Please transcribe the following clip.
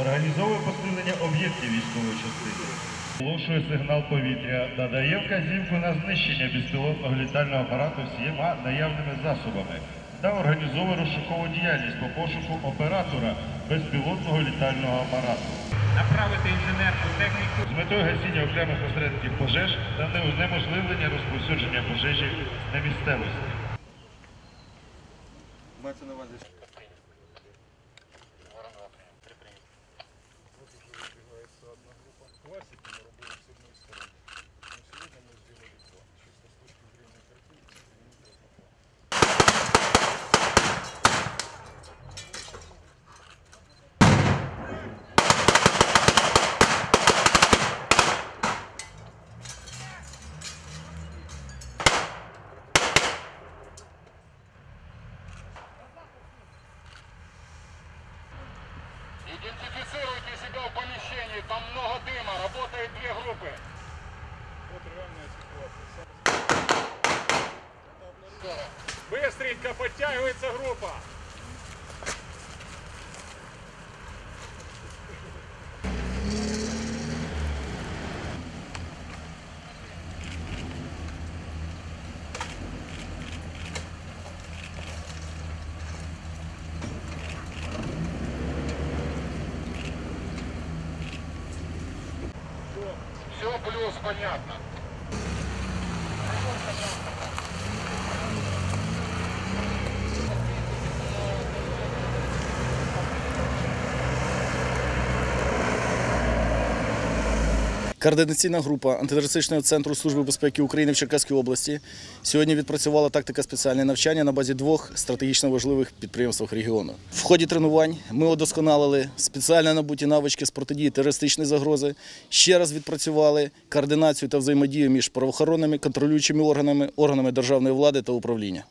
Організовує посилення об'єктів військової частини. Оголошує сигнал повітря, надає вказівку на знищення безпілотного літального апарату всіма наявними засобами та організовує розшукову діяльність по пошуку оператора безпілотного літального апарату. направити інженерну техніку З метою гасіння окремих осередків пожеж та унеможливлення розповсюдження пожежі на місцевості. Мається на увазі. помещении, там много дыма, работают две группы. Быстренько подтягивается группа. Все плюс понятно. Координаційна група антитерористичного центру Служби безпеки України в Черкаській області сьогодні відпрацювала тактика спеціальне навчання на базі двох стратегічно важливих підприємств регіону. В ході тренувань ми удосконалили спеціально набуті навички з протидії терористичної загрози. Ще раз відпрацювали координацію та взаємодію між правоохоронними контролюючими органами, органами державної влади та управління.